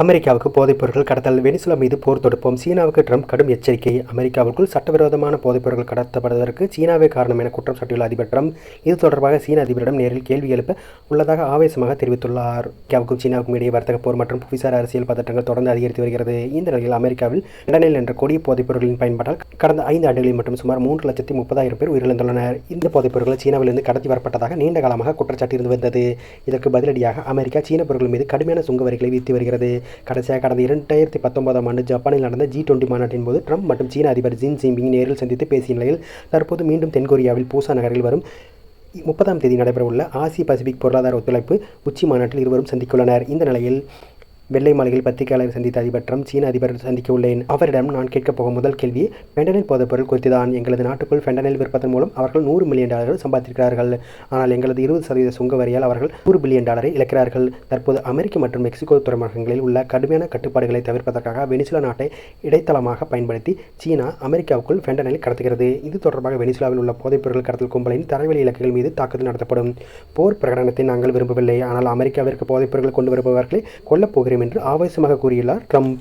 அமெரிக்காவுக்கு போதைப்பொருட்கள் கடத்தல் வெனிசுலா மீது போர் தொடுப்போம். சீனாவுக்கு ட்ரம்ப் கடும் எச்சரிக்கை. அமெரிக்காவுக்குள் சட்டவிரோதமான போதைப்பொருட்கள் கடத்தப்படுவதற்கு சீனாவே காரணம் என குற்றம் சாட்டியுள்ள அதிபர் ட்ரம்ப் இது தொடர்பாக சீன அதிபரிடம் நேரில் கேள்வி எழுப்ப உள்ளதாக ஆவேசமாக தெரிவித்துள்ளார். அமெரிக்காவுக்கும் சீனாவுக்கும் இடையே வர்த்தக போர் மற்றும் புவிசார் அரசியல் பதற்றங்கள் தொடர்ந்து அதிகரித்து வருகிறது. இந்த நிலையில் அமெரிக்காவில் லண்டனில் என்ற கொடிய போதைப்பொருட்களின் பயன்பாட்டால் கடந்த ஐந்து ஆண்டுகளில் மட்டும் சுமார் மூன்று லட்சத்தி முப்பதாயிரம் பேர் உயிரிழந்துள்ளனர். இந்த போதைப்பொருட்கள் சீனாவிலிருந்து கடத்தி வரப்பட்டதாக நீண்ட காலமாக குற்றச்சாட்டு இருந்து வந்தது. இதற்கு பதிலடியாக அமெரிக்கா சீன பொருட்கள் மீது கடுமையான சுங்க வரிகளை விதித்து வருகிறது. கடைசியாக கடந்த இரண்டாயிரத்தி பத்தொன்பதாம் ஆண்டு ஜப்பானில் நடந்த ஜி டுவெண்டி மாநாட்டின் போது ட்ரம்ப் மற்றும் சீன அதிபர் ஜின் ஜின்பிங் நேரில் சந்தித்து பேசிய நிலையில் தற்போது மீண்டும் தென்கொரியாவில் பூசா நகரில் வரும் முப்பதாம் தேதி நடைபெறவுள்ள ஆசிய பசிபிக் பொருளாதார ஒத்துழைப்பு உச்சி மாநாட்டில் இருவரும் சந்தித்துள்ளனர். இந்த நிலையில் வெள்ளை மாளிகையில் பத்திரிகையாளர் சந்தித்த அதிபர் ட்ரம்ப் சீன அதிபர் சந்திக்க உள்ளேன் அவரிடம் நான் கேட்கப் போகும் முதல் கேள்வி பெண்டனில் போதைப் பொருள் தான் எங்களது நாட்டுக்குள் பெண்டனில் விற்பதன் மூலம் அவர்கள் நூறு மில்லியன் டாலர்கள் சம்பாதித்திருக்கிறார்கள் ஆனால் எங்களது இருபது சதவீத சுங்க வரியால் அவர்கள் நூறு பில்லியன் டாலரை இழக்கிறார்கள். தற்போது அமெரிக்க மற்றும் மெக்சிகோ துறைமுகங்களில் உள்ள கடுமையான கட்டுப்பாடுகளை தவிர்ப்பதற்காக வெனிசுலா நாட்டை இடைத்தளமாக பயன்படுத்தி சீனா அமெரிக்காவுக்குள் பெண்டனில் கடத்துகிறது. இது தொடர்பாக வெனிசுலாவில் உள்ள போதைப் கடத்தல் கும்பலின் தரைவெளி இலக்குகள் மீது தாக்குதல் நடத்தப்படும். போர் பிரகடனத்தை நாங்கள் விரும்பவில்லை. ஆனால் அமெரிக்காவிற்கு போதைப் பொருட்கள் கொண்டு வருபவர்களை கொல்லப் போகிறோம் என்று ஆவேசமாக கூறியுள்ளார் ட்ரம்ப்.